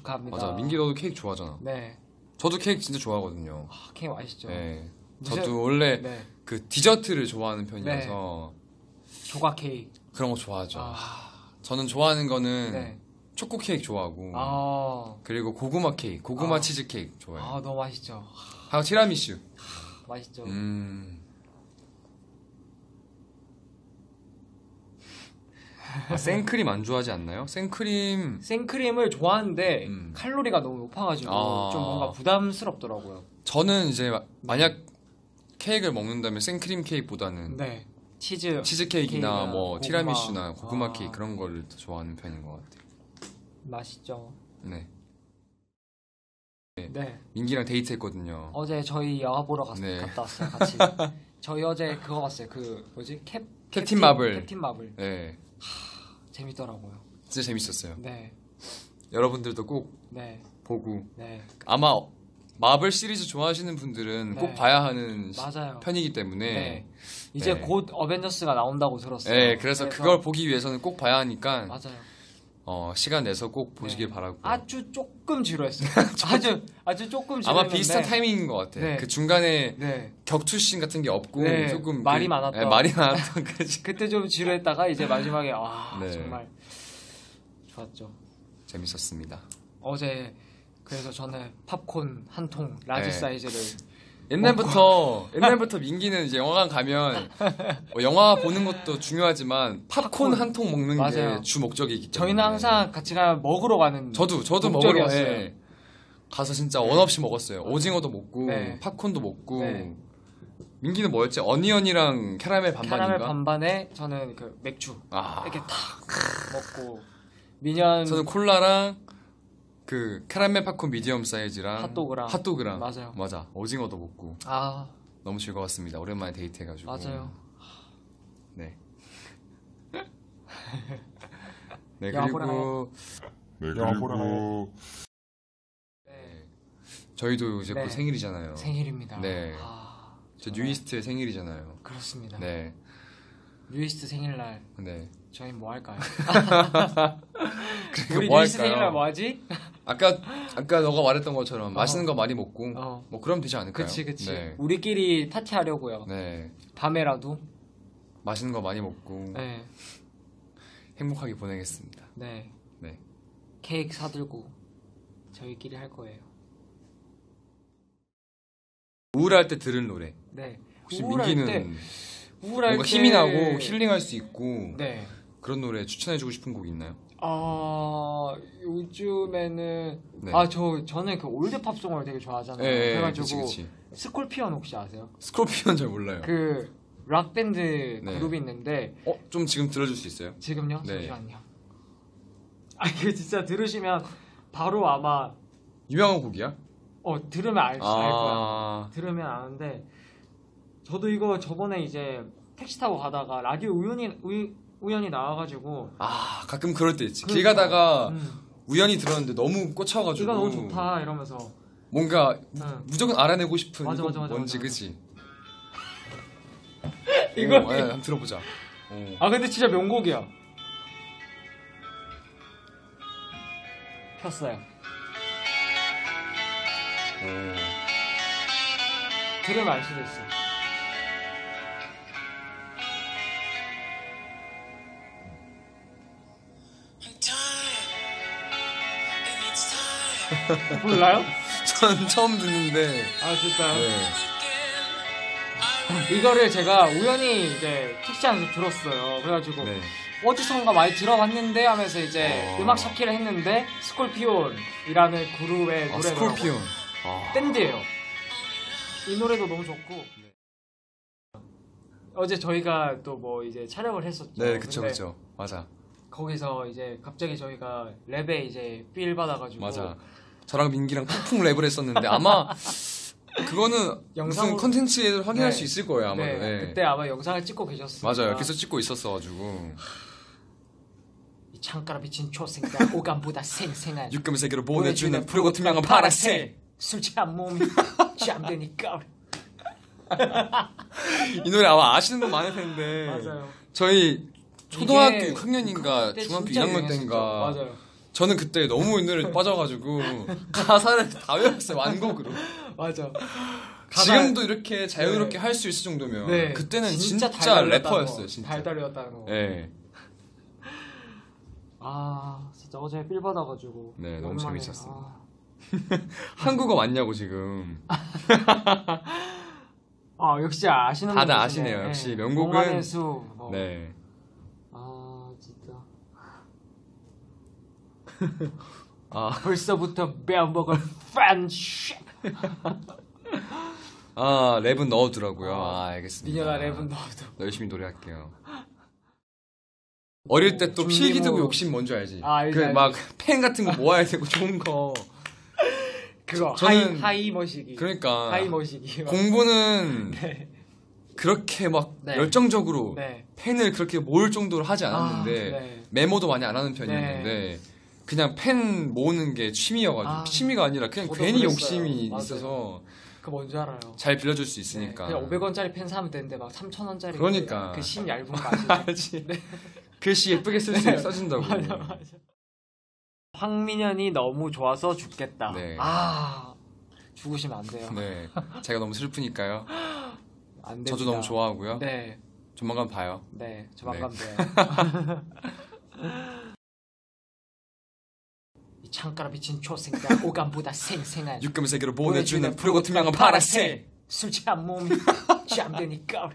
축하합니다. 맞아. 민기 너도 케이크 좋아하잖아. 네. 저도 케이크 진짜 좋아하거든요. 아, 케이크 맛있죠. 네. 무슨- 저도 원래 네. 그 디저트를 좋아하는 편이라서 조각 케이크. 그런 거 좋아하죠. 아, 저는 좋아하는 거는 네. 초코 케이크 좋아하고 아, 그리고 고구마 케이크, 고구마 아. 치즈 케이크 좋아해요. 아, 너무 맛있죠. 하고 티라미슈. 맛있죠. 음. 아, 생크림 안 좋아하지 않나요? 생크림 생크림을 좋아하는데 음. 칼로리가 너무 높아가지고 아. 좀 뭔가 부담스럽더라고요. 저는 이제 마- 만약 케이크를 먹는다면 생크림 케이크보다는 네. 치즈. 치즈 케이크나 케이크나 뭐 고구마. 티라미슈나 고구마 아. 케이크 그런 거를 더 좋아하는 편인 것 같아요. 맛있죠. 네. 네. 민기랑 데이트했거든요. 어제 저희 영화 보러 갔, 네. 갔다 왔어요. 같이. 저희 어제 그거 봤어요. 그 뭐지? 캡 캡틴 마블. 캡틴 마블. 네. 재밌더라고요. 진짜 재밌었어요. 네. 여러분들도 꼭 네. 보고 네. 아마 마블 시리즈 좋아하시는 분들은 네. 꼭 봐야 하는 시- 맞아요. 편이기 때문에 네. 이제 네. 곧 어벤져스가 나온다고 들었어요. 네, 그래서 그걸 보기 위해서는 꼭 봐야 하니까 맞아요. 어, 시간 내서 꼭 보시길 네. 바라고 아주 조금 지루했어요. 아주 아주 조금 지루했는데 아마 비슷한 타이밍인 것 같아요. 네. 그 중간에 네. 격투씬 같은 게 없고 네, 조금 말이 그- 많았던. 네, 말이 많았던 그지 그때 좀 지루했다가 이제 마지막에 와 네. 정말 좋았죠. 재밌었습니다. 어제 그래서 저는 팝콘 한 통 라지 네. 사이즈를 옛날부터 옛날부터 민기는 이제 영화관 가면 뭐 영화 보는 것도 중요하지만 팝콘. 한 통 먹는 맞아요. 게주 목적이기 때문에 저희는 항상 같이 가면 먹으러 가는 저도 저도 먹으러 목적이었어요. 예. 가서 진짜 원 없이 먹었어요. 오징어도 먹고 네. 팝콘도 먹고 네. 민기는 뭐였지? 어니언이랑 캐러멜 반반인가? 캐러멜 반반에 저는 그 맥주 아, 이렇게 탁 먹고 미년 저는 콜라랑 그 캐러멜 팝콘 미디엄 사이즈랑 핫도그랑. 핫도그랑 맞아요. 맞아 오징어도 먹고 아 너무 즐거웠습니다. 오랜만에 데이트 해 가지고 맞아요. 네. 네 그리고 네, 그리고 네, 저희도 이제 네. 곧 생일이잖아요. 생일입니다. 네. 아, 저 정말 뉴이스트의 생일이잖아요. 그렇습니다. 네. 뉴이스트 생일날 네. 저희 뭐 할까요? 우리 뭐 뉴이스트 할까요? 생일날 뭐 하지? 아까 아까 너가 말했던 것처럼 맛있는 거 많이 먹고 어. 뭐 그럼 되지 않을까요? 그치 그치. 네. 우리끼리 파티하려고요. 네. 밤에라도. 맛있는 거 많이 먹고 네. 행복하게 보내겠습니다. 네. 네. 케이크 사들고 저희끼리 할 거예요. 우울할 때 들은 노래. 네. 혹시 우울할 민기는 때, 우울할 뭔가 때 힘이 나고 힐링할 수 있고 네. 그런 노래 추천해주고 싶은 곡 있나요? 아 요즘에는 네. 아저 저는 그 올드 팝송을 되게 좋아하잖아요. 예, 예, 그래가지고 그치, 그치. 스콜피언 혹시 아세요? 스콜피언 잘 몰라요. 그 락 밴드 네. 그룹이 있는데 어, 좀 지금 들어줄 수 있어요? 지금요? 네. 잠시만요. 아 이거 진짜 들으시면 바로 아마 유명한 곡이야? 어 들으면 알, 알 거야. 아, 들으면 아는데 저도 이거 저번에 이제 택시 타고 가다가 라디오 우연히 우, 우연히 나와가지고 아 가끔 그럴 때 있지. 그러니까. 길 가다가 음, 우연히 들었는데 너무 꽂혀가지고 이거 너무 좋다 이러면서 뭔가 응. 무조건 알아내고 싶은 맞아, 맞아, 맞아, 뭔지. 그치? 이거- 오, 예, 한번 들어보자. 오. 아 근데 진짜 명곡이야. 폈어요. 오. 들으면 알 수도 있어. 몰라요? 전 처음 듣는데 아 진짜요? 네. 이거를 제가 우연히 이제 택시 안에서 들었어요. 그래가지고 네. 어디선가 많이 들어봤는데 하면서 이제 어. 음악 찾기를 했는데 스콜피온이라는 그룹의 아, 노래더라고요. 스콜피온. 아. 밴드예요. 이 노래도 너무 좋고 네. 어제 저희가 또 뭐 이제 촬영을 했었죠. 네, 그쵸, 그쵸. 맞아. 거기서 이제 갑자기 저희가 랩에 이제 필 받아가지고 맞아. 저랑 민기랑 푹푹 랩을 했었는데 아마 그거는 영상으로- 컨텐츠에 확인할 네. 수 있을 거예요, 아마도. 네, 네. 그때 아마 영상을 찍고 계셨어요. 맞아요. 계속 찍고 있었어가지고. 이 창가라 비친 초생과 오감보다 생생한 육금 세계로 보내주는 푸르고 투명한 파란색. 술 취한 몸이 잠드니까 이 노래 아마 아시는 분 많을 텐데. 맞아요. 저희 초등학교 이게 6학년인가 그때 중학교 진짜 2학년 유행했었죠. 때인가 맞아요. 저는 그때 너무 이 노래 빠져가지고 가사를 다 외웠어요 완곡으로. 맞아. 지금도 이렇게 자유롭게 네. 할수 있을 정도면 네. 그때는 진짜, 달달했다는 래퍼였어요 거. 진짜. 달달이었다는 거. 네. 아 진짜 어제 삘 받아가지고. 네, 너무 오랜만에, 재밌었습니다. 아. 한국어 맞냐고 지금. 아 역시 아시는 다들 분 아시네요. 역시 네. 명곡은- 수. 뭐. 네. 아 진짜. 아, 벌써부터 배워먹을 팬 쉣. 아 랩은 넣어두라고요. 어, 아 알겠습니다. 미녀가 랩은 넣어도. 열심히 노래할게요. 어릴 때 또 필기 들고 욕심 뭔지 알지? 아, 알지, 그 알지. 막펜 같은 거 모아야 되고 좋은 거. 그거 저는- 하이 하이 머시기. 그러니까 하이 머시기. 공부는 네. 그렇게 막 네. 열정적으로 네. 펜을 그렇게 모을 정도로 하지 않았는데 아, 네. 메모도 많이 안 하는 편이었는데 그냥 펜 모으는 게 취미여가지고 아, 취미가 아니라 그냥 괜히 그랬어요. 욕심이 맞아요. 있어서 그 뭔지 알아요? 잘 빌려줄 수 있으니까. 네, 그냥 500원짜리 펜 사면 되는데 막 3,000원짜리 그러니까. 그심 얇은 거 아시죠? 알지. 글씨 예쁘게 쓸수 네. 써준다고. 맞아 맞아. 황민현이 너무 좋아서 죽겠다. 네. 아 죽으시면 안 돼요. 네, 제가 너무 슬프니까요. 안 됩니다. 저도 너무 좋아하고요. 네, 조만간 봐요. 네, 조만간 봬요. 이 창가로 비친 초생과 오감보다 생생한 육금 세계로 보내주는 푸르고 투명한 파란색. 술 취한 몸이 잠드니까